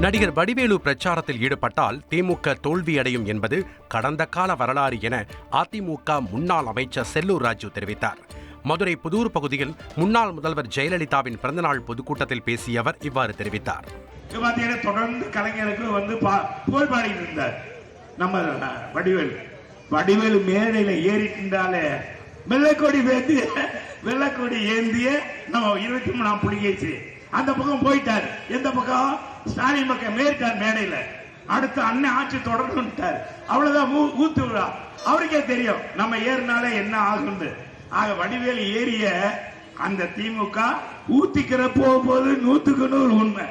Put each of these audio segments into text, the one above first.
நடிகர் வடிவேலு பிரச்சாரத்தில் ஈடுபட்டால் திமுக தோல்வியடையும் என்பது கடந்த கால வரலாறு என அதிமுக முன்னாள் அமைச்சர் செல்லூர் ராஜு தெரிவித்தார். மதுரை புதூர் பகுதியில் முன்னாள் முதல்வர் ஜெயலலிதாவின் பிறந்தநாள் பொதுக்கூட்டத்தில் பேசிய அவர் இவ்வாறு தெரிவித்தார். தொடர்ந்து கலைஞருக்கு வந்து புகழ் பாடிட்டு இருந்தார். நம்ம வடிவேல். வடிவேலு மேடையில ஏறிட்டாலே வெள்ளக்கொடி பேத்து வெள்ளக்கொடி ஏந்திய நம்ம இருபத்தி மூணாம் புலிகேசி. அந்த பக்கம் போயிட்டார். எந்த பக்கம்? ஸ்டாலின் பக்கம் மேற்கார் மேடையில? அடுத்து அண்ணன் ஆட்சி தொடர்ந்துட்டார் அவ்வளவுதான் ஊத்து விழா. அவருக்கே தெரியும் நம்ம ஏறினாலே என்ன ஆகும்னு. ஆக வடிவேல் ஏறிய அந்த திமுக ஊத்திக்கிற போகும்போது நூத்துக்கு நூறு உண்மை.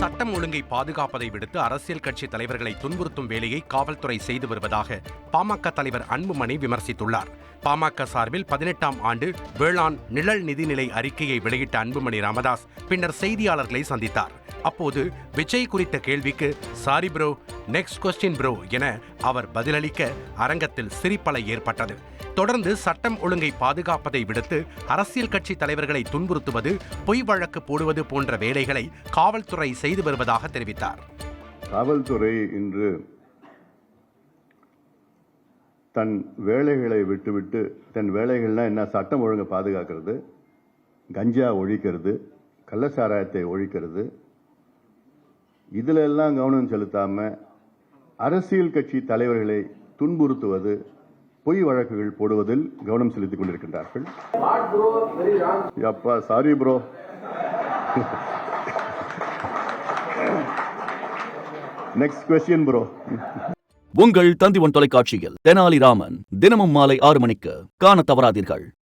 சட்டம் ஒழுங்கை பாதுகாப்பதை விடுத்து அரசியல் கட்சி தலைவர்களை துன்புறுத்தும் வேலையை காவல்துறை செய்து வருவதாக பாமக தலைவர் அன்புமணி விமர்சித்துள்ளார். பாமக சார்பில் பதினெட்டாம் ஆண்டு வேளாண் நிழல் நிதிநிலை அறிக்கையை வெளியிட்ட அன்புமணி ராமதாஸ் பின்னர் செய்தியாளர்களை சந்தித்தார். அப்போது விஜய் குறித்த கேள்விக்கு sorry bro next question bro என அவர் பதிலளிக்க அரங்கத்தில் சிரிப்பலை ஏற்பட்டது. தொடர்ந்து சட்டம் ஒழுங்கை பாதுகாப்பதை விடுத்து அரசியல் கட்சி தலைவர்களை துன்புறுத்துவது பொய் வழக்கு போடுவது போன்ற வேலைகளை காவல்துறை செய்து வருவதாக தெரிவித்தார். காவல்துறை இன்று தன் வேலைகளை விட்டுவிட்டு தன் வேலைகள்னா என்ன? சட்டம் ஒழுங்கை பாதுகாக்கிறது கஞ்சா ஒழிக்கிறது கள்ளச்சாராயத்தை ஒழிக்கிறது. இதிலெல்லாம் கவனம் செலுத்தாமல் அரசியல் கட்சி தலைவர்களை துன்புறுத்துவது பொய் வழக்குகள் போடுவதில் கவனம் செலுத்திக் கொண்டிருக்கின்றார்கள். அப்பா sorry bro next question bro உங்கள் தந்திவன் தொலைக்காட்சியில் தெனாலிராமன் தினமும் மாலை ஆறு மணிக்கு காண தவறாதீர்கள்.